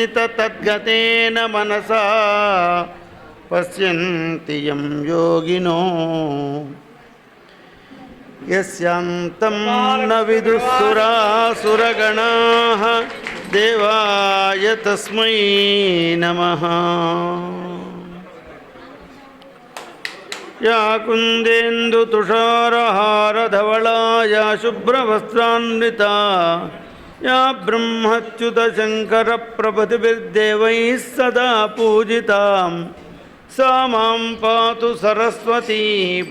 సంస్థిత తద్గతేన మనసా పశ్యంతి యం యోగినో యస్యాంతం న విదుఃసురాసురగణా దేవాయ తస్మై నమః या कुन्देन्दुतुषारहारधवला या शुभ्रवस्त्रान्विता या ब्रह्मच्युत ब्रह्मच्युतशङ्करप्रभृतिभिर्देवैः सदा पूजितां सा माँ पातु सरस्वती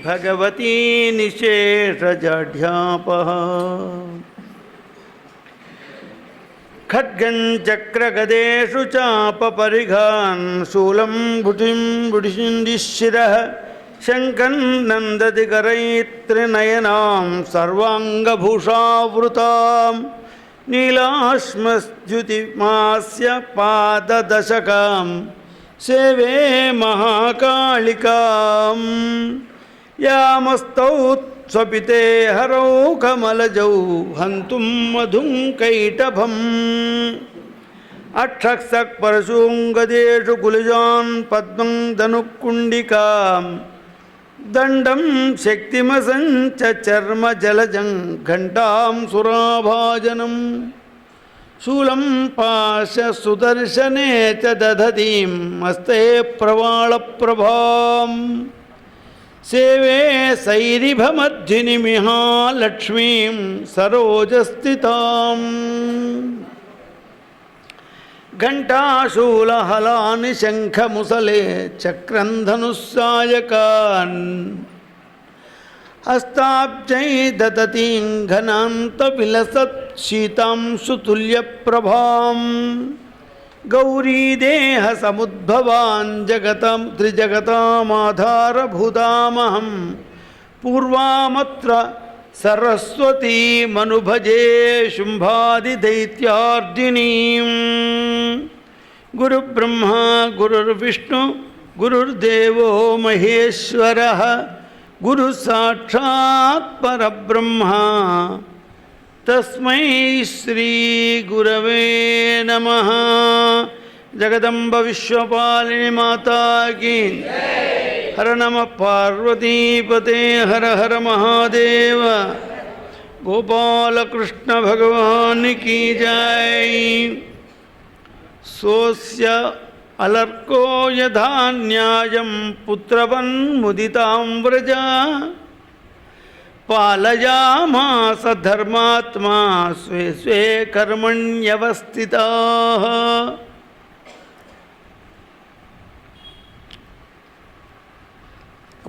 भगवती निशेषजढ्यापः खड्गं चक्रगदेषु चापपरिघान् शूलं भुटिं भुटिशिरः शङ्कं नन्दति करैत्रिनयनां सर्वाङ्गभूषावृतां నీలాశ్మస్యుతిమాస్య పాదశకాం సేవే మహాకాళికాం యామస్తౌ స్వపితే హరౌ కమలజౌ హంతుం మధుం కైటభం అక్షక్సక్ పరశూంగదేషు కులిజాన్ పద్మం ధనుకుండికాం दण्डं शक्तिमसञ्च चर्मजलजं घण्टां सुराभाजनं शूलं पाशसुदर्शने च दधतीं हस्ते प्रवाळप्रभाम् सेवे सैरिभमध्युनिमिहालक्ष्मीं सरोजस्थिताम्। ఘంటాశూలహలాని శంఖముసలే చక్రంధనుస్సాయకాన్. హస్తాబ్జై దతీంఘనాంతవిలసత్శీతాంశుతుల్యప్రభాం గౌరీదేహ సముద్భవాన్ జగతం త్రిజగతామాధారభూతామహం. పూర్వామత్ర सरस्वतीमनुभजे शुम्भादिदैत्यार्दिनीम् गुरुब्रह्मा, गुरुर्विष्णु, गुरुर्देवो महेश्वरः, गुरुसाक्षात् परब्रह्मा। तस्मै श्रीगुरवे नमः। जगदम्ब विश्वपालिनी माता की हर नमः पार्वतीपते हर हर महादेव। गोपालकृष्ण भगवान की जय। सोऽस्य अलर्को यथा न्यायं पुत्रवन्मुदितां व्रजा। पालयामास धर्मात्मा स्वे स्वे कर्मण्यवस्थिताः।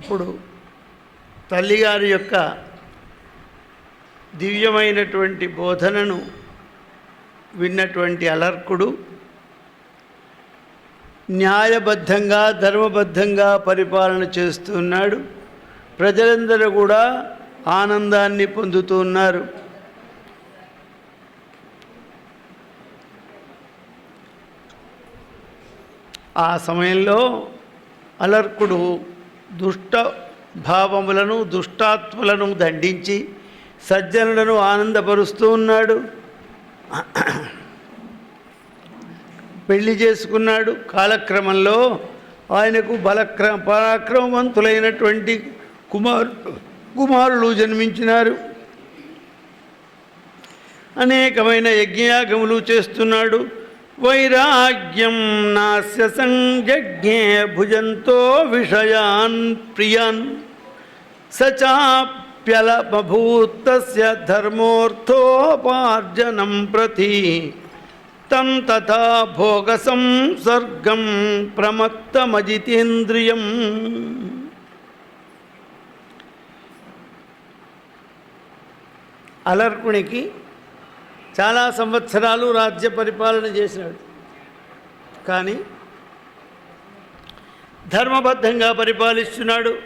అప్పుడు తల్లిగారి యొక్క దివ్యమైనటువంటి బోధనను విన్నటువంటి అలర్కుడు న్యాయబద్ధంగా ధర్మబద్ధంగా పరిపాలన చేస్తున్నాడు ప్రజలందరూ కూడా ఆనందాన్ని పొందుతున్నారు ఆ సమయంలో అలర్కుడు దుష్ట భావములను దుష్టాత్ములను దండించి సజ్జనులను ఆనందపరుస్తూ ఉన్నాడు. పెళ్ళి చేసుకున్నాడు. కాలక్రమంలో ఆయనకు బలక్ర పరాక్రమవంతులైనటువంటి కుమారు కుమారులు జన్మించినారు. అనేకమైన యజ్ఞయాగములు చేస్తున్నాడు. वैराग्यम नास्य संज्ञे भुजंतो विषयान प्रियन। सचाप्यलमभूत धर्मोर्थोपार्जनम प्रति तम तथा भोग संसर्गम प्रमत्तमजितेन्द्रियम। अलर्पण की చాలా సంవత్సరాలు రాజ్య పరిపాలన చేసినాడు. కానీ ధర్మబద్ధంగా పరిపాలిస్తున్నాడు.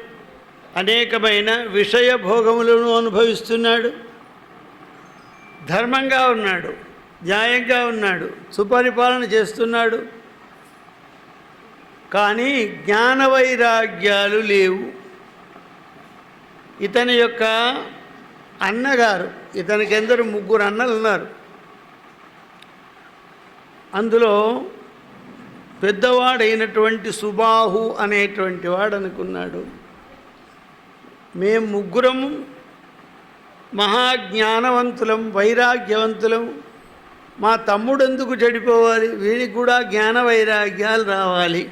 అనేకమైన విషయ భోగములను అనుభవిస్తున్నాడు. ధర్మంగా ఉన్నాడు. న్యాయంగా ఉన్నాడు. సుపరిపాలన చేస్తున్నాడు. కానీ జ్ఞాన వైరాగ్యాలు లేవు. ఇతని యొక్క అన్నగారు ఇతనికి ఎందరు ముగ్గురు అన్నలు ఉన్నారు అందులో పెద్దవాడైనటువంటి సుబాహు అనేటువంటి వాడు అనుకున్నాడు మేము ముగ్గురము మహాజ్ఞానవంతులం వైరాగ్యవంతులం. మా తమ్ముడు ఎందుకు చెడిపోవాలి? వీడికి కూడా జ్ఞాన వైరాగ్యాలు రావాలి.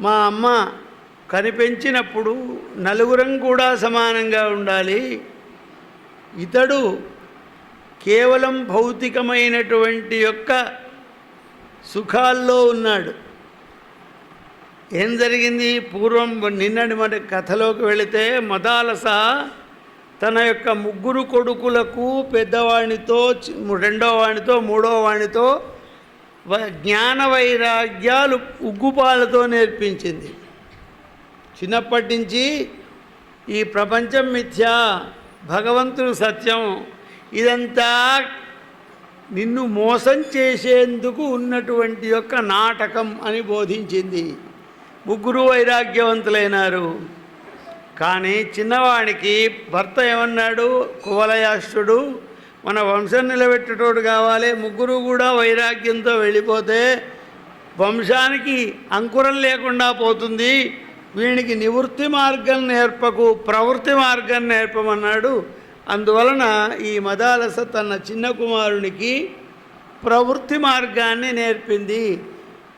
మా అమ్మ కనిపించినప్పుడు నలుగురం కూడా సమానంగా ఉండాలి. ఇతడు కేవలం భౌతికమైనటువంటి యొక్క సుఖాల్లో ఉన్నాడు. ఏం జరిగింది? పూర్వం నిన్నటి మన కథలోకి వెళితే మదాలస తన యొక్క ముగ్గురు కొడుకులకు పెద్దవాణితో రెండో వాణితో మూడో వాణితో జ్ఞాన వైరాగ్యాలు ఉగ్గుపాలతో నేర్పించింది. చిన్నప్పటి నుంచి ఈ ప్రపంచం మిథ్యా భగవంతుడు సత్యం. ఇదంతా నిన్ను మోసం చేసేందుకు ఉన్నటువంటి యొక్క నాటకం అని బోధించింది. ముగ్గురు వైరాగ్యవంతులైనారు. కానీ చిన్నవాడికి భర్త ఏమన్నాడు? కువలయాష్టుడు మన వంశం నిలబెట్టేటోడు కావాలి. ముగ్గురు కూడా వైరాగ్యంతో వెళ్ళిపోతే వంశానికి అంకురం లేకుండా పోతుంది. వీనికి నివృత్తి మార్గం నేర్పకు ప్రవృత్తి మార్గం నేర్పమన్నాడు. అందువలన ఈ మదాలస తన చిన్న కుమారునికి ప్రవృత్తి మార్గాన్ని నేర్పింది.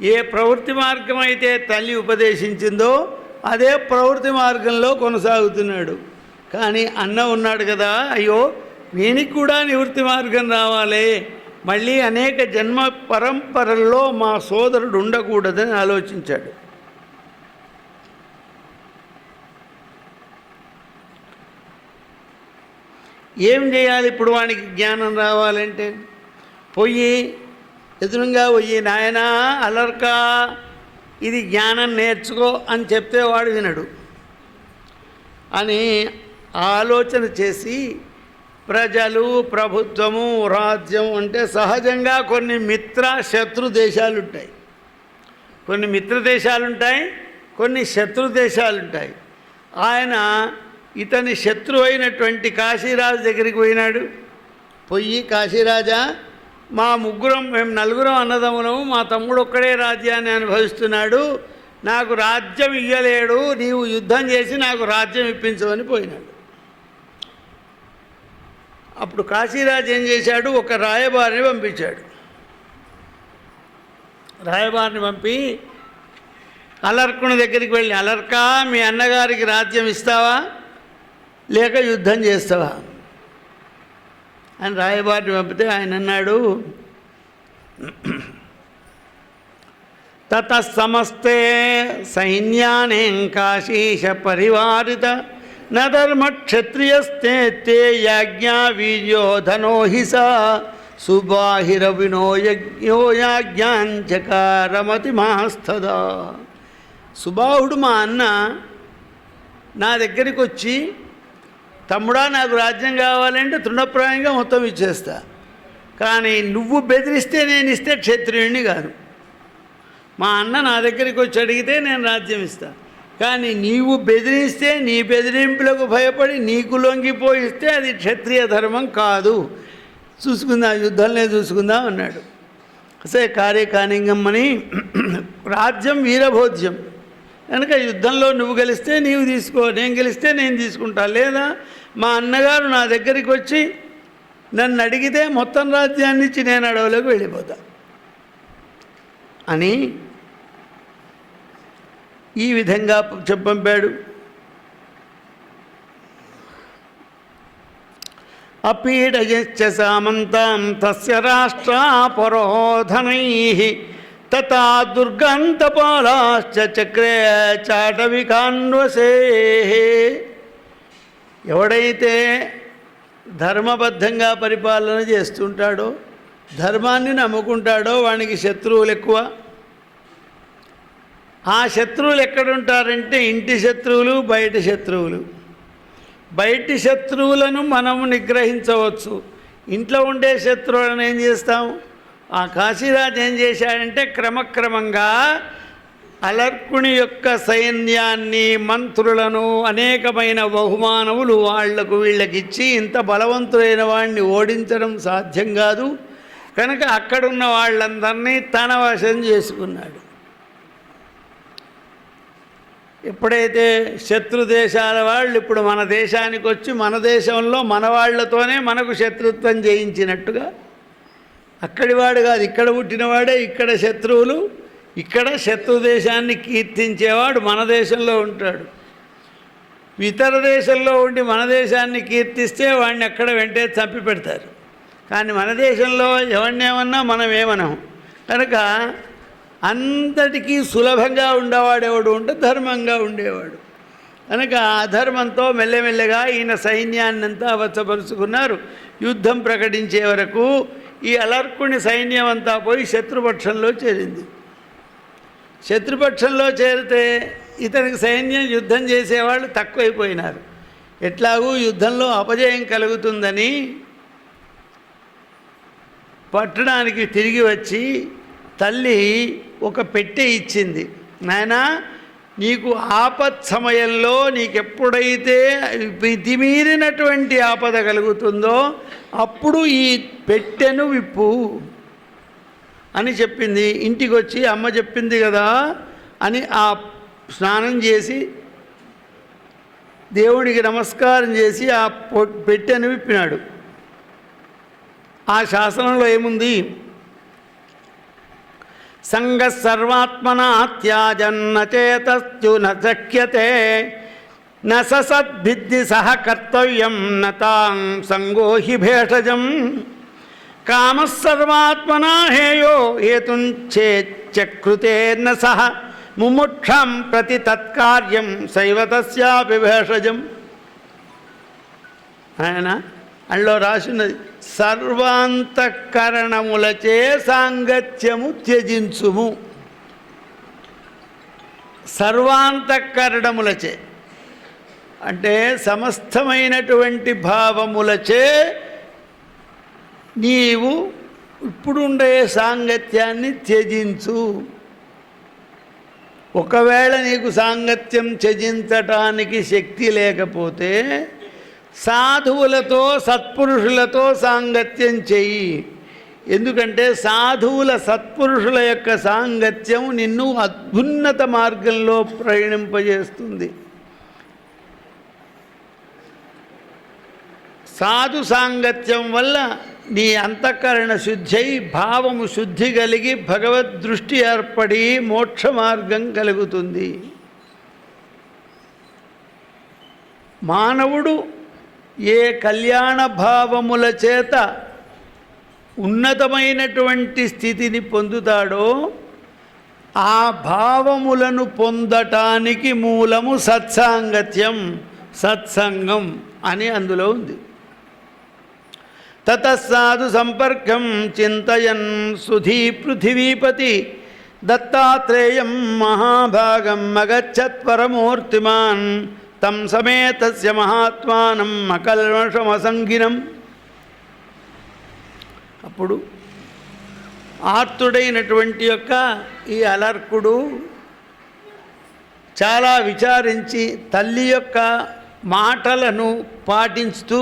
ఏ ప్రవృత్తి మార్గం అయితే తల్లి ఉపదేశించిందో అదే ప్రవృత్తి మార్గంలో కొనసాగుతున్నాడు. కానీ అన్న ఉన్నాడు కదా అయ్యో వీనికి కూడా నివృత్తి మార్గం రావాలి. మళ్ళీ అనేక జన్మ పరంపరల్లో మా సోదరుడు ఉండకూడదని ఆలోచించాడు. ఏం చేయాలి ఇప్పుడు వానికి జ్ఞానం రావాలంటే? పొయ్యి ఎదురుగా పోయి నాయనా అలర్కా ఇది జ్ఞానం నేర్చుకో అని చెప్తే వాడు వినడు. అని ఆలోచన చేసి ప్రజలు ప్రభుత్వము రాజ్యం అంటే సహజంగా కొన్ని మిత్ర శత్రు దేశాలు ఉంటాయి కొన్ని మిత్ర దేశాలు ఉంటాయి కొన్ని శత్రు దేశాలు ఉంటాయి ఆయన ఇతని శత్రు అయినటువంటి కాశీరాజు దగ్గరికి పోయినాడు. పోయి కాశీరాజా మా ముగ్గురం మేము నలుగురం అన్నదమ్ములము మా తమ్ముడు ఒక్కడే రాజ్యాన్ని అనుభవిస్తున్నాడు నాకు రాజ్యం ఇయ్యలేడు నీవు యుద్ధం చేసి నాకు రాజ్యం ఇప్పించమని పోయినాడు. అప్పుడు కాశీరాజు ఏం చేశాడు ఒక రాయబారిని పంపించాడు. రాయబారిని పంపి అలర్కుని దగ్గరికి వెళ్ళి అలర్కా మీ అన్నగారికి రాజ్యం ఇస్తావా? లేక యుద్ధం చేస్తావా? అని రాయబారిని పంపితే ఆయన అన్నాడు తత సమస్తే సైన్యానేం కాశీష పరివారిత నధర్మక్షత్రియస్తే తే యాజ్ఞా వీర్యోధనోహిస సుబాహిర వినోయజ్ఞో యాజ్ఞాంచకారమతి మాస్తదా. సుబాహుడు మా అన్న నా దగ్గరికి వచ్చి తమ్ముడా నాకు రాజ్యం కావాలంటే తృణప్రాయంగా మొత్తం ఇచ్చేస్తా. కానీ నువ్వు బెదిరిస్తే నేను ఇస్తే క్షత్రియుణ్ణి కాదు. మా అన్న నా దగ్గరికి వచ్చి అడిగితే నేను రాజ్యం ఇస్తా. కానీ నీవు బెదిరిస్తే నీ బెదిరింపులకు భయపడి నీకు లొంగిపోయిస్తే అది క్షత్రియ ధర్మం కాదు. చూసుకుందాం యుద్ధంలో చూసుకుందాం అన్నాడు. సే కార్యకానింగమ్మని రాజ్యం వీరభోజ్యం. కనుక యుద్ధంలో నువ్వు గెలిస్తే నీవు తీసుకో నేను గెలిస్తే నేను తీసుకుంటా లేదా మా అన్నగారు నా దగ్గరికి వచ్చి నన్ను అడిగితే మొత్తం రాజ్యాన్ని ఇచ్చి నేను అడవులకు వెళ్ళిపోతా. అని ఈ విధంగా చెప్పంపాడు అపీడయశ్చ సామంతం తస్య రాష్ట్రాపరోధనై తథా దుర్గంతపాలాశ్చ చక్రే చాటవికాన్వసే ఎవడైతే ధర్మబద్ధంగా పరిపాలన చేస్తుంటాడో ధర్మాన్ని నమ్ముకుంటాడో వానికి శత్రువులు ఎక్కువ. ఆ శత్రువులు ఎక్కడుంటారంటే ఇంటి శత్రువులు బయట శత్రువులు. బయటి శత్రువులను మనం నిగ్రహించవచ్చు. ఇంట్లో ఉండే శత్రువులను ఏం చేస్తాం? ఆ కాశీరాజు ఏం చేశాడంటే క్రమక్రమంగా అలర్కుని యొక్క సైన్యాన్ని మంత్రులను అనేకమైన బహుమానములు వాళ్ళకు వీళ్ళకి ఇచ్చి ఇంత బలవంతులైన వాడిని ఓడించడం సాధ్యం కాదు. కనుక అక్కడున్న వాళ్ళందరినీ తన వశం చేసుకున్నాడు. ఎప్పుడైతే శత్రు దేశాల వాళ్ళు ఇప్పుడు మన దేశానికి వచ్చి మన దేశంలో మన వాళ్ళతోనే మనకు శత్రుత్వం చేయించినట్టుగా అక్కడివాడు కాదు ఇక్కడ పుట్టినవాడే ఇక్కడ శత్రువులు. ఇక్కడ శత్రు దేశాన్ని కీర్తించేవాడు మన దేశంలో ఉంటాడు. ఇతర దేశంలో ఉండి మన దేశాన్ని కీర్తిస్తే వాడిని అక్కడ వెంటే చంపి పెడతారు. కానీ మన దేశంలో ఎవరినేమన్నా మనం ఏమనం కనుక అంతటికీ సులభంగా ఉండేవాడెవడు ఉంటే ధర్మంగా ఉండేవాడు. కనుక అధర్మంతో మెల్లమెల్లగా ఈయన సైన్యాన్నంతా అవచ్చపరుచుకున్నారు యుద్ధం ప్రకటించే వరకు ఈ అలర్కుని సైన్యం అంతా పోయి శత్రుపక్షంలో చేరింది. శత్రుపక్షంలో చేరితే ఇతనికి సైన్యం యుద్ధం చేసేవాళ్ళు తక్కువైపోయినారు. ఎట్లాగూ యుద్ధంలో అపజయం కలుగుతుందని పట్టడానికి తిరిగి వచ్చి తల్లి ఒక పెట్టె ఇచ్చింది. నాయనా నీకు ఆపత్ సమయంలో నీకెప్పుడైతే మితిమీరినటువంటి ఆపద కలుగుతుందో అప్పుడు ఈ పెట్టెను విప్పు. అని చెప్పింది. ఇంటికి వచ్చి అమ్మ చెప్పింది కదా అని ఆ స్నానం చేసి దేవుడికి నమస్కారం చేసి ఆ పొ- పెట్టెను విప్పినాడు. ఆ శాసనంలో ఏముంది? సంగ సర్వాత్మన త్యాజన్న చేతస్యున శక్యతే న సహ కర్తవ్యం నతాం సంగోహి భేషజం. కామసర్వాత్మనా హేయో హేతుంచేచ్చకృతే సహ ముముక్షం ప్రతి తత్కార్యం శైవతస్యాపి భేషజం. ఆయన అందులో రాసినది సర్వాంతఃకరణములచే సాంగత్యము త్యజించుము. సర్వాంతఃకరణములచే అంటే సమస్తమైనటువంటి భావములచే నీవు ఇప్పుడుండే సాంగత్యాన్ని త్యజించు. ఒకవేళ నీకు సాంగత్యం త్యజించటానికి శక్తి లేకపోతే సాధువులతో సత్పురుషులతో సాంగత్యం చెయ్యి. ఎందుకంటే సాధువుల సత్పురుషుల యొక్క సాంగత్యం నిన్ను అత్యున్నత మార్గంలో ప్రయాణింపజేస్తుంది. సాధు సాంగత్యం వల్ల నీ అంతఃకరణ శుద్ధి భావము శుద్ధి కలిగి భగవద్ దృష్టి ఏర్పడి మోక్ష మార్గం కలుగుతుంది. మానవుడు ఏ కళ్యాణ భావముల చేత ఉన్నతమైనటువంటి స్థితిని పొందుతాడో ఆ భావములను పొందటానికి మూలము సత్సాంగత్యం సత్సంగం అని అందులో ఉంది. తతస్సాధు సంపర్కం చింతయన్ సుధీ పృథివీపతి దత్తాత్రేయం మహాభాగం అగచ్చత్వరమూర్తిమాన్ తం సమేతస్య మహాత్మానం అకల్మషమసంగినం. అప్పుడు ఆర్తుడైనటువంటి యొక్క ఈ అలర్కుడు చాలా విచారించి తల్లి యొక్క మాటలను పాటిస్తూ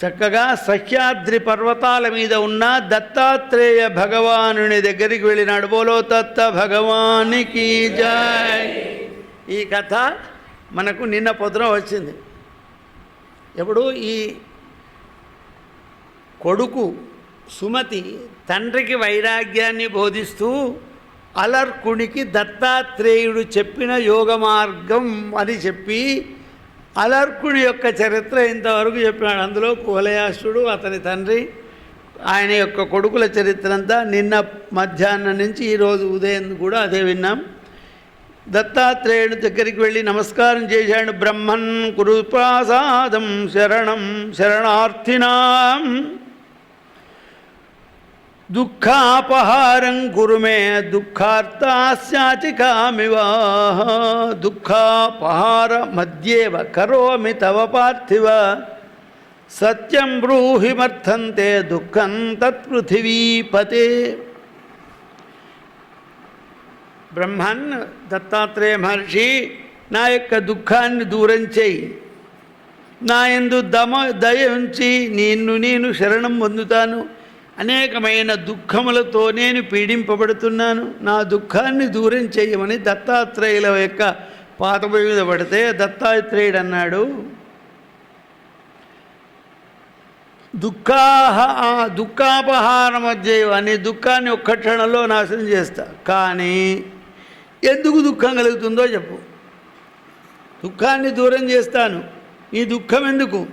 చక్కగా సహ్యాద్రి పర్వతాల మీద ఉన్న దత్తాత్రేయ భగవానుని దగ్గరికి వెళ్ళినాడు. బోలో దత్త భగవానికి జై. ఈ కథ మనకు నిన్న పొద్దున వచ్చింది. ఎప్పుడు ఈ కొడుకు సుమతి తండ్రికి వైరాగ్యాన్ని బోధిస్తూ అలర్కునికి దత్తాత్రేయుడు చెప్పిన యోగ మార్గం అని చెప్పి అలర్కుడి యొక్క చరిత్ర ఇంతవరకు చెప్పినాడు. అందులో కువలయాసుడు అతని తండ్రి ఆయన యొక్క కొడుకుల చరిత్ర అంతా నిన్న మధ్యాహ్నం నుంచి ఈరోజు ఉదయం కూడా అదే విన్నాం. దత్తాత్రేయుడి దగ్గరికి వెళ్ళి నమస్కారం చేశాడు. బ్రహ్మన్ కురుప్రాసాదం శరణం శరణార్థినాం. దుఃఖాపహారం గురుమే దుఃఖార్తాస్యాచికామివ దుఃఖాపహార మధ్యేవ కరోమి తవ పార్థివ. సత్యం బ్రూహిమర్థంతే దుఃఖం తత్పృథివీపతే బ్రహ్మన్ దత్తాత్రేయ మహర్షి నా యొక్క దుఃఖాన్ని దూరం చేయి. నా ఎందు దమ దయ ఉంచి నిన్ను నేను శరణం పొందుతాను. అనేకమైన దుఃఖములతో నేను పీడింపబడుతున్నాను. నా దుఃఖాన్ని దూరం చేయమని దత్తాత్రేయుల యొక్క పాతపై మీద పడితే దత్తాత్రేయుడు అన్నాడు దుఃఖాహ ఆ దుఃఖాపహార మధ్య అని దుఃఖాన్ని ఒక్క క్షణంలో నాశనం చేస్తా. కానీ ఎందుకు దుఃఖం కలుగుతుందో చెప్పు. దుఃఖాన్ని దూరం చేస్తాను. ఈ దుఃఖం ఎందుకు?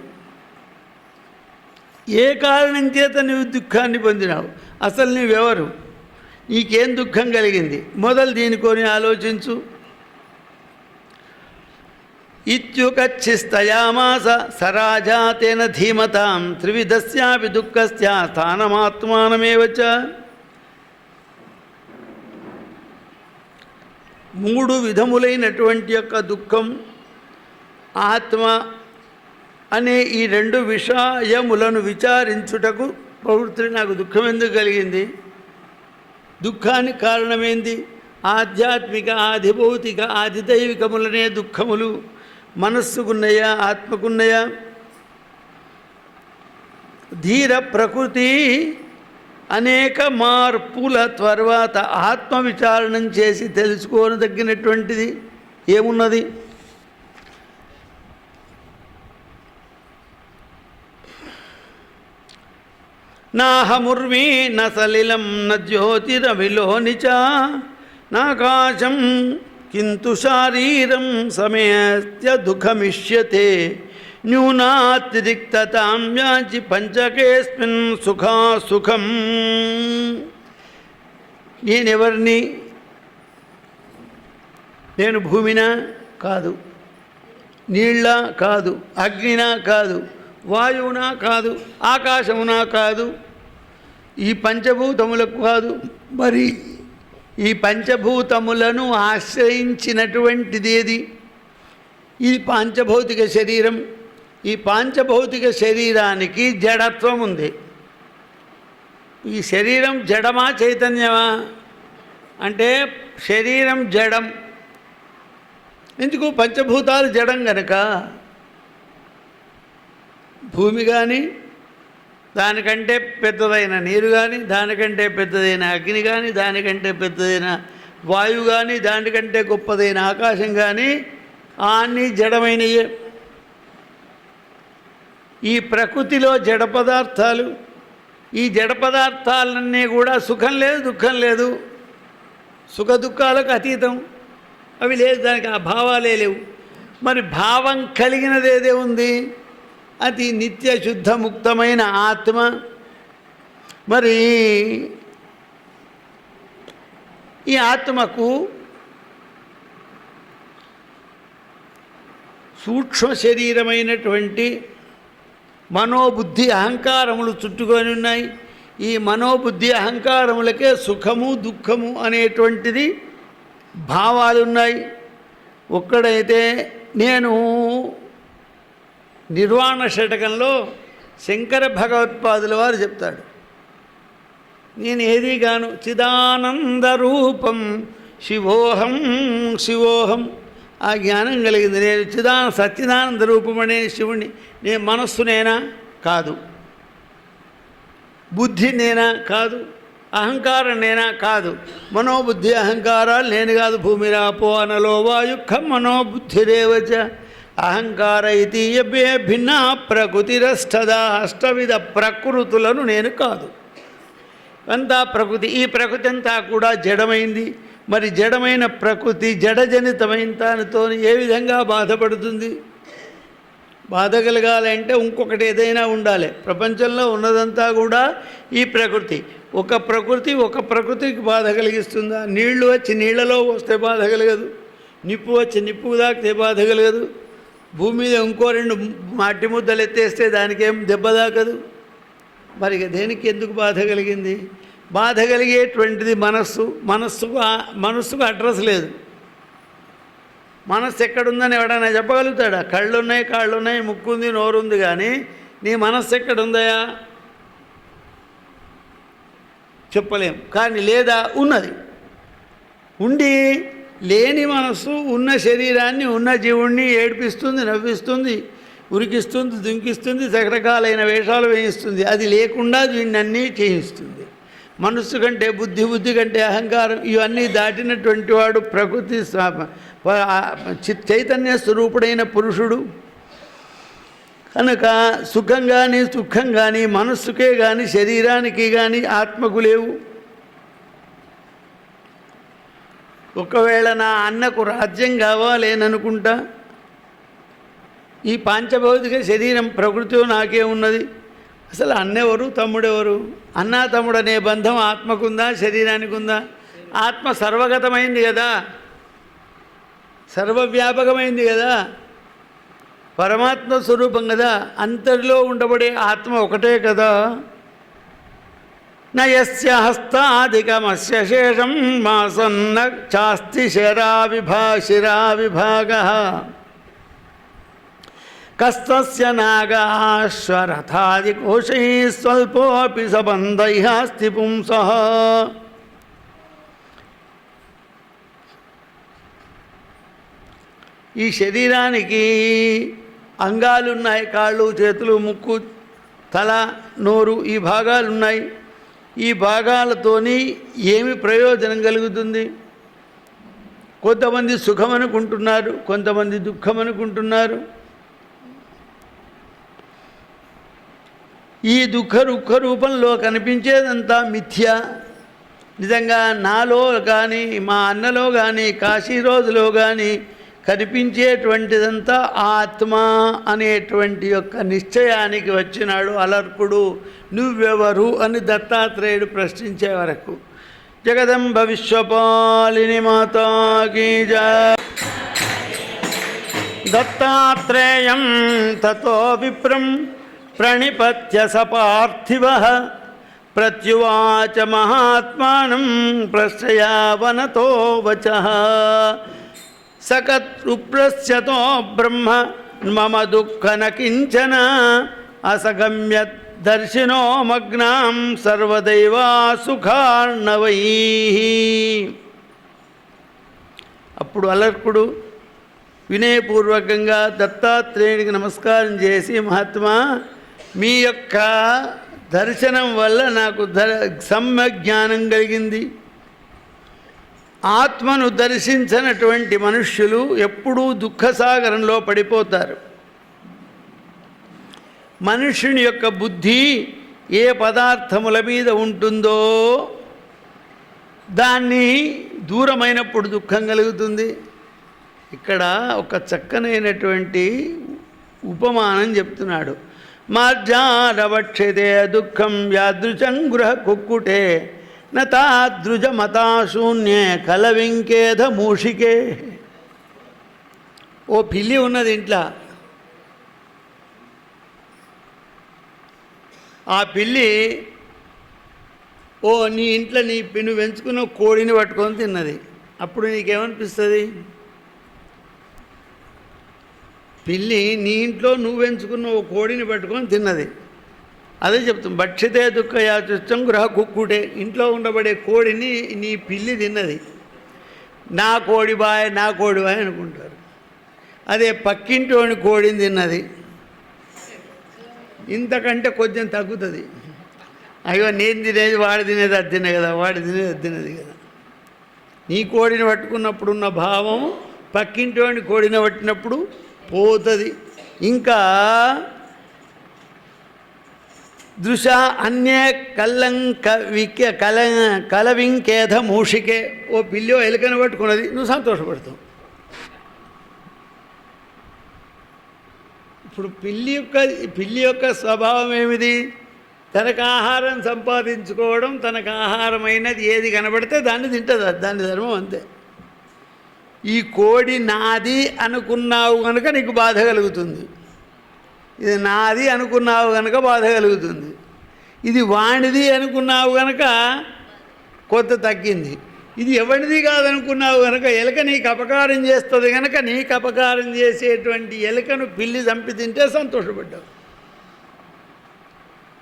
ఏ కారణం చేత నువ్వు దుఃఖాన్ని పొందినావు? అసలు నువ్వెవరు నీకేం దుఃఖం కలిగింది? మొదలు దీనికొని ఆలోచించు. ఇత్యుకచ్చిస్తయామాస సరాజాతేన ధీమతాం త్రివిధస్యాపి దుఃఖస్య స్థానమాత్మానమేవ చ మూడు విధములైనటువంటి యొక్క దుఃఖం ఆత్మ అనే ఈ రెండు విషయములను విచారించుటకు ప్రవృత్తి నాకు దుఃఖం ఎందుకు కలిగింది? దుఃఖానికి కారణమేంది? ఆధ్యాత్మిక ఆధిభౌతిక ఆదిదైవికములనే దుఃఖములు మనస్సుకున్నాయా ఆత్మకున్నాయా? ధీర ప్రకృతి అనేక మార్పుల తర్వాత ఆత్మ విచారణం చేసి తెలుసుకోనదగినటువంటిది ఏమున్నది? నాహముర్వీ న సలిలం న జ్యోతిరవిలోని నాకాశం కింతు శారీరం సమేత్య దుఃఖమిష్యతే న్యూనాతిరిక్తతాం యాచి పంచకేస్మిన్ సుఖాసుఖం. నేనెవరిని నేను భూమినా కాదు నీళ్ళ కాదు అగ్నినా కాదు వాయువునా కాదు ఆకాశమునా కాదు ఈ పంచభూతములకు కాదు. మరి ఈ పంచభూతములను ఆశ్రయించినటువంటిది ఏది? ఈ పాంచభౌతిక శరీరం. ఈ పాంచభౌతిక శరీరానికి జడత్వం ఉంది. ఈ శరీరం జడమా చైతన్యమా? అంటే శరీరం జడం. ఎందుకు? పంచభూతాలు జడం గనక భూమి కానీ దానికంటే పెద్దదైన నీరు కానీ దానికంటే పెద్దదైన అగ్ని కానీ దానికంటే పెద్దదైన వాయువు కానీ దానికంటే గొప్పదైన ఆకాశం కానీ అన్నీ జడమైనయే. ఈ ప్రకృతిలో జడ పదార్థాలు ఈ జడ పదార్థాలన్నీ కూడా సుఖం లేదు దుఃఖం లేదు. సుఖ దుఃఖాలకు అతీతం. అవి లేదు దానికి ఆ భావాలే లేవు. మరి భావం కలిగినది ఏదే ఉంది? అది నిత్య శుద్ధ ముక్తమైన ఆత్మ. మరి ఈ ఆత్మకు సూక్ష్మ శరీరమైనటువంటి మనోబుద్ధి అహంకారములు చుట్టుకొని ఉన్నాయి. ఈ మనోబుద్ధి అహంకారములకే సుఖము దుఃఖము అనేటువంటిది భావాలు ఉన్నాయి ఒక్కడైతే నేను నిర్వాణ షటకంలో శంకర భగవత్పాదుల వారు చెప్తాడు. నేను ఏది గాను? చిదానంద రూపం శివోహం శివోహం. ఆ జ్ఞానం కలిగింది. నేను చిదాన సత్యదానంద రూపం అనే శివుణ్ణి నేను మనస్సు నేనా కాదు. బుద్ధి నేనా కాదు. అహంకారం నేనా కాదు. మనోబుద్ధి అహంకారాలు నేను కాదు. భూమిరాపో అనలో వాయుఖం మనోబుద్ధిరేవచ. అహంకార ఇతీయభ్యే భిన్న ప్రకృతిరష్టద అష్టవిధ ప్రకృతులను నేను కాదు. అంతా ప్రకృతి ఈ ప్రకృతి అంతా కూడా జడమైంది. మరి జడమైన ప్రకృతి జడజనితమైన దానితో ఏ విధంగా బాధపడుతుంది? బాధ కలగాలంటే ఇంకొకటి ఏదైనా ఉండాలి. ప్రపంచంలో ఉన్నదంతా కూడా ఈ ప్రకృతి. ఒక ప్రకృతి ఒక ప్రకృతికి బాధ కలిగిస్తుందా? నీళ్ళు వచ్చి నీళ్ళలో వస్తే బాధ కలగదు. నిప్పు వచ్చి నిప్పు దాకితే బాధ కలగదు. భూమి మీద ఇంకో రెండు మట్టి ముద్దలు ఎత్తేస్తే దానికేం దెబ్బ తాకదు? మరి దేనికి ఎందుకు బాధ కలిగింది? బాధ కలిగేటువంటిది మనస్సు. మనస్సుకు మనస్సుకు అడ్రస్ లేదు. మనస్సు ఎక్కడుందని ఎవడన్నా చెప్పగలుగుతాడా? కళ్ళు ఉన్నాయి ముక్కుంది నోరుంది నోరు ఉంది కానీ నీ మనస్సు ఎక్కడుందయా చెప్పలేం. కానీ లేదా ఉన్నది. ఉండి లేని మనస్సు ఉన్న శరీరాన్ని ఉన్న జీవుణ్ణి ఏడిపిస్తుంది నవ్విస్తుంది ఉరికిస్తుంది దుంకిస్తుంది రకరకాలైన వేషాలు వేయిస్తుంది. అది లేకుండా దీన్ని చేయిస్తుంది. మనస్సు కంటే బుద్ధి బుద్ధి కంటే అహంకారం ఇవన్నీ దాటినటువంటి వాడు ప్రకృతి చైతన్య స్వరూపుడైన పురుషుడు. కనుక సుఖం కానీ దుఃఖం కానీ మనస్సుకే కానీ శరీరానికి కానీ ఆత్మకు లేవు. ఒకవేళ నా అన్నకు రాజ్యం కావాలేననుకుంటా ఈ పాంచభౌతిక శరీరం ప్రకృతిలో నాకే ఉన్నది. అసలు అన్నెవరు? తమ్ముడెవరు? అన్నా తమ్ముడు అనే బంధం ఆత్మకుందా శరీరానికి ఉందా ఆత్మ సర్వగతమైంది కదా. సర్వవ్యాపకమైంది కదా. పరమాత్మ స్వరూపం కదా. అంతరిలో ఉండబడే ఆత్మ ఒకటే కదా. నయస్య హస్తాధికమస్య శేషం మాసన్న చాస్తి శరా విభా శిరా విభాగ కస్తస్య నాగాశ్వరథాదికోశై స్వల్పోపి సబంధైహాస్తి పుంస. ఈ శరీరానికి అంగాలున్నాయి కాళ్ళు చేతులు ముక్కు తల నోరు ఈ భాగాలున్నాయి. ఈ భాగాలతోని ఏమి ప్రయోజనం కలుగుతుంది? కొంతమంది సుఖం అనుకుంటున్నారు కొంతమంది దుఃఖం అనుకుంటున్నారు ఈ దుఃఖ రుఖ రూపంలో కనిపించేదంతా మిథ్య. నిజంగా నాలో కానీ మా అన్నలో కానీ కాశీ రోజులో కానీ కనిపించేటువంటిదంతా ఆత్మ అనేటువంటి యొక్క నిశ్చయానికి వచ్చినాడు అలర్పుడు. నువ్వెవరు అని దత్తాత్రేయుడు ప్రశ్నించే వరకు. జగదంబ విశ్వపాలిని మాతాకి దత్తాత్రేయం తతో విప్రం ప్రణిపత్య సపార్థివ. ప్రత్యువాచ మహాత్మానం ప్రశ్రయావనతో వచ. సకత్రుప్రస్యతో బ్రహ్మ మమ దుఃఖన కించన అసగమ్య దర్శినో మగ్నాం సర్వదైవా సుఖార్ణవై అప్పుడు అలర్కుడు వినయపూర్వకంగా దత్తాత్రేయుడికి నమస్కారం చేసి మహాత్మా మీ యొక్క దర్శనం వల్ల నాకు ద సమ్యక్ జ్ఞానం కలిగింది. ఆత్మను దర్శించినటువంటి మనుష్యులు ఎప్పుడూ దుఃఖసాగరంలో పడిపోతారు. మనుష్యుని యొక్క బుద్ధి ఏ పదార్థముల మీద ఉంటుందో దాన్ని దూరమైనప్పుడు దుఃఖం కలుగుతుంది. ఇక్కడ ఒక చక్కనైనటువంటి ఉపమానం చెప్తున్నాడు. మార్జారవక్షతే దుఃఖం యాదృశం గృహ కుక్కుటే నతాదృజ మతాశూన్యే కలవింకేధ మూషికే ఓ పిల్లి ఉన్నది ఇంట్లో. ఆ పిల్లి ఓ నీ ఇంట్లో నీ నువ్వు పెంచుకున్న కోడిని పట్టుకొని తిన్నది. అప్పుడు నీకేమనిపిస్తుంది? పిల్లి నీ ఇంట్లో నువ్వు పెంచుకున్న ఓ కోడిని పట్టుకొని తిన్నది. అదే చెప్తాం భక్షితే దుఃఖ యాచృష్టం గృహ కుక్కుటే. ఇంట్లో ఉండబడే కోడిని నీ పిల్లి తిన్నది. నా కోడి బాయ్ నా కోడి బాయ్ అనుకుంటారు. అదే పక్కింటోని కోడిని తిన్నది. ఇంతకంటే కొంచెం తగ్గుతుంది. అయ్యో నేను తినేది వాడు తినేది అది తినే కదా వాడు తినేది అది తినేది కదా. నీ కోడిని పట్టుకున్నప్పుడు ఉన్న భావం పక్కింటోని కోడిని పట్టినప్పుడు పోతుంది. ఇంకా దృశ అన్య కల్లంక విక్య కల కలవింకేధ మూషికే ఓ పిల్లో ఎలుకను పట్టుకున్నది నువ్వు సంతోషపడతావు ఇప్పుడు పిల్లి యొక్క పిల్లి యొక్క స్వభావం ఏమిది? తనకు ఆహారం సంపాదించుకోవడం తనకు ఆహారమైనది ఏది కనబడితే దాన్ని తింటుంది. దాని ధర్మం అంతే. ఈ కోడి నాది అనుకున్నావు కనుక నీకు బాధ కలుగుతుంది. ఇది నాది అనుకున్నావు కనుక బాధ కలుగుతుంది. ఇది వాణిది అనుకున్నావు కనుక కొత్త తగ్గింది. ఇది ఎవరిది కాదనుకున్నావు కనుక ఎలుక నీకు అపకారం చేస్తుంది కనుక నీకు అపకారం చేసేటువంటి ఎలుకను పిల్లి చంపి తింటే సంతోషపడ్డావు.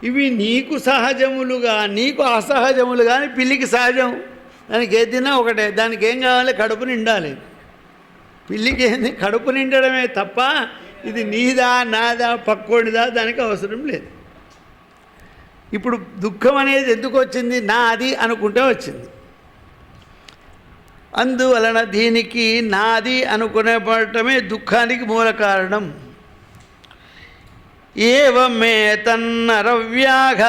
ఇవి నీకు సహజములుగా నీకు అసహజములు కానీ పిల్లికి సహజం. దానికి ఏది తిన్నా ఒకటే. దానికి ఏం కావాలి కడుపు నిండాలి. పిల్లికి ఏంది కడుపు నిండడమే తప్ప ఇది నీదా నాదా పక్కోడిదా దానికి అవసరం లేదు. ఇప్పుడు దుఃఖం అనేది ఎందుకు వచ్చింది? నాది అనుకుంటే వచ్చింది. అందువలన దీనికి నాది అనుకునేపడటమే దుఃఖానికి మూల కారణం. ఏవమే తన్నరవ్యాఘ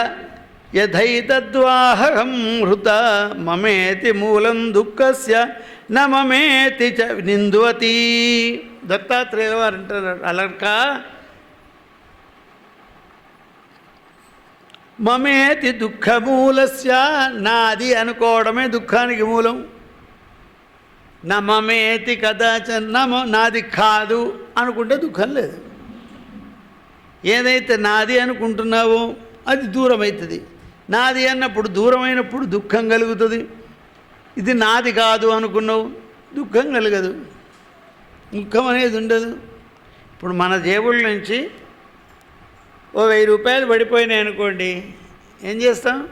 యథైతద్వాహం హృత మమేతి మూలం దుఃఖస్య నమేతి చ నిందువతి. దత్తాత్రేయ వారు అంటున్నారు అలర్క మమేతి దుఃఖమూలస్య. నాది అనుకోవడమే దుఃఖానికి మూలం. నా మమేతి కదాచ నా నాది కాదు అనుకుంటే దుఃఖం లేదు. ఏదైతే నాది అనుకుంటున్నావో అది దూరమవుతుంది నాది అన్నప్పుడు దూరమైనప్పుడు దుఃఖం కలుగుతుంది. ఇది నాది కాదు అనుకున్నావు దుఃఖం కలగదు. దుఃఖం అనేది ఉండదు. ఇప్పుడు మన జేబుల నుంచి ఓ వెయ్యి రూపాయలు పడిపోయినాయి అనుకోండి ఏం చేస్తాం?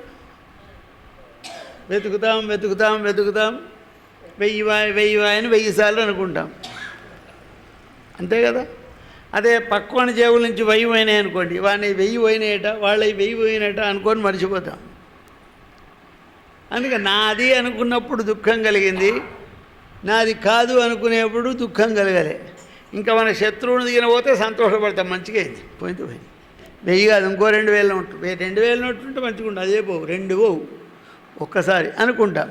వెతుకుతాం వెతుకుతాం వెతుకుతాం. వెయ్యి వాయి వెయ్యి వాయని వెయ్యి సార్లు అనుకుంటాం. అంతే కదా? అదే పక్కన జేబుల నుంచి వెయ్యి పోయినాయి అనుకోండి వాడిని వెయ్యి పోయినాయట వాళ్ళవి వెయ్యి పోయినట అనుకొని మర్చిపోతాం. అందుకే నాది అనుకున్నప్పుడు దుఃఖం కలిగింది. నాది కాదు అనుకునేప్పుడు దుఃఖం కలగలే. ఇంకా మన శత్రువుని దిగిన పోతే సంతోషపడతాం మంచిగా అయింది. పోయింది పోయింది. వెయ్యి కాదు ఇంకో రెండు వేల నోట్లు వే- రెండు వేల నోట్లు ఉంటే మంచిగా ఉండదు అదే పోవు. రెండు పోవు. ఒక్కసారి అనుకుంటాం.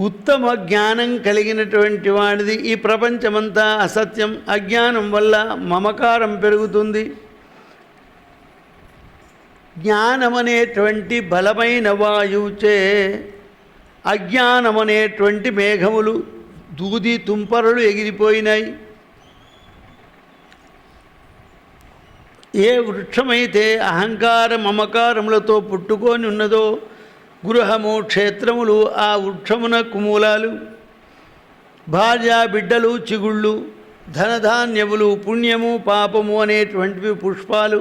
ఉత్తమ జ్ఞానం కలిగినటువంటి వాడిది ఈ ప్రపంచమంతా అసత్యం. అజ్ఞానం వల్ల మమకారం పెరుగుతుంది. జ్ఞానమనేటువంటి బలమైన వాయువుచే అజ్ఞానమనేటువంటి మేఘములు దూది తుంపరలు ఎగిరిపోయినాయి. ఏ వృక్షమైతే అహంకార మమకారములతో పుట్టుకొని ఉన్నదో గృహము క్షేత్రములు ఆ వృక్షమున కుమూలాలు భార్య బిడ్డలు చిగుళ్ళు ధనధాన్యములు పుణ్యము పాపము అనేటువంటివి పుష్పాలు.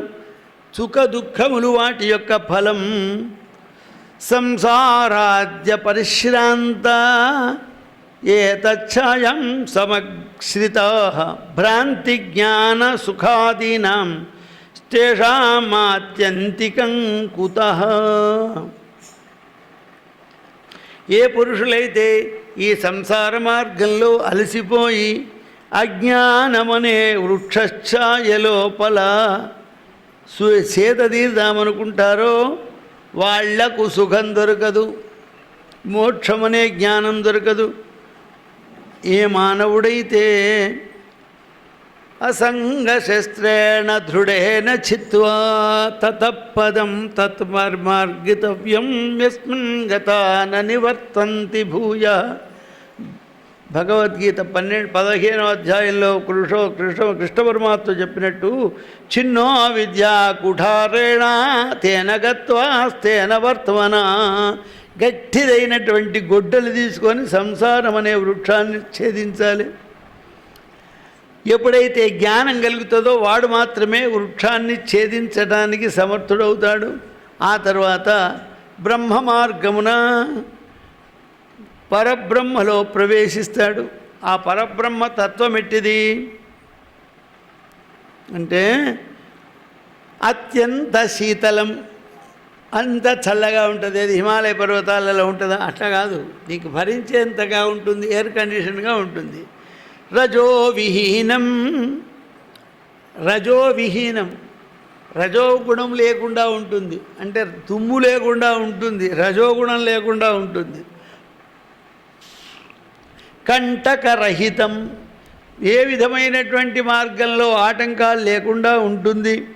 సుఖ దుఃఖములు వాటి యొక్క ఫలం. సంసారాద్య పరిశ్రాంత ఏ సమశ్రిత భ్రాంతి జ్ఞాన సుఖాదీనాం తేషామాత్యంతికం కుత. ఏ పురుషులైతే ఈ సంసార మార్గంలో అలసిపోయి అజ్ఞానమనే వృక్షఛాయ లోపల చేత తీర్దామనుకుంటారో వాళ్ళకు సుఖం దొరకదు మోక్షమనే జ్ఞానం దొరకదు. ఏ మానవుడైతే అసంగశస్త్రేణ దృఢేన చిత్వా తతపదం తత్మర్మార్గితవ్యం యస్మిన్ గతా నివర్తంతి భూయ. భగవద్గీత పన్నెండు పదిహేనో అధ్యాయంలో కృషో కృష్ణ కృష్ణ పరమాత్మ చెప్పినట్టు చిన్నో విద్యా కుఠారేణ తేన గత్వాస్తేన వర్తమన గట్టిదైనటువంటి గొడ్డలు తీసుకొని సంసారం అనే వృక్షాన్ని ఛేదించాలి. ఎప్పుడైతే జ్ఞానం కలుగుతుందో వాడు మాత్రమే వృక్షాన్ని ఛేదించడానికి సమర్థుడవుతాడు. ఆ తర్వాత బ్రహ్మ మార్గమున పరబ్రహ్మలో ప్రవేశిస్తాడు. ఆ పరబ్రహ్మ తత్వం ఎట్టిది? అంటే అత్యంత శీతలం అంత చల్లగా ఉంటుంది. అది హిమాలయ పర్వతాలలో ఉంటుందా? అట్లా కాదు. నీకు భరించేంతగా ఉంటుంది ఎయిర్ కండిషన్గా ఉంటుంది. రజో విహీనం రజో విహీనం. రజోగుణం లేకుండా ఉంటుంది. అంటే తుమ్ము లేకుండా ఉంటుంది రజోగుణం లేకుండా ఉంటుంది. కంటకరహితం. ఏ విధమైనటువంటి మార్గంలో ఆటంకాలు లేకుండా ఉంటుంది.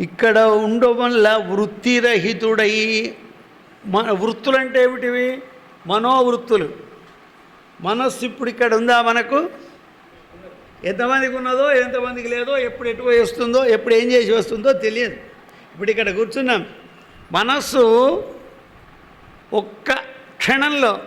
ఇక్కడ ఉండడం వల్ల వృత్తిరహితుడై మన వృత్తులు అంటే ఏమిటివి? మనోవృత్తులు. మనస్సు ఇప్పుడు ఇక్కడ ఉందా మనకు? ఎంతమందికి ఉన్నదో ఎంతమందికి లేదో ఎప్పుడు ఎటు వస్తుందో ఎప్పుడు ఏం చేసి వస్తుందో తెలియదు. ఇప్పుడు ఇక్కడ కూర్చున్నాం. మనస్సు ఒక్క క్షణంలో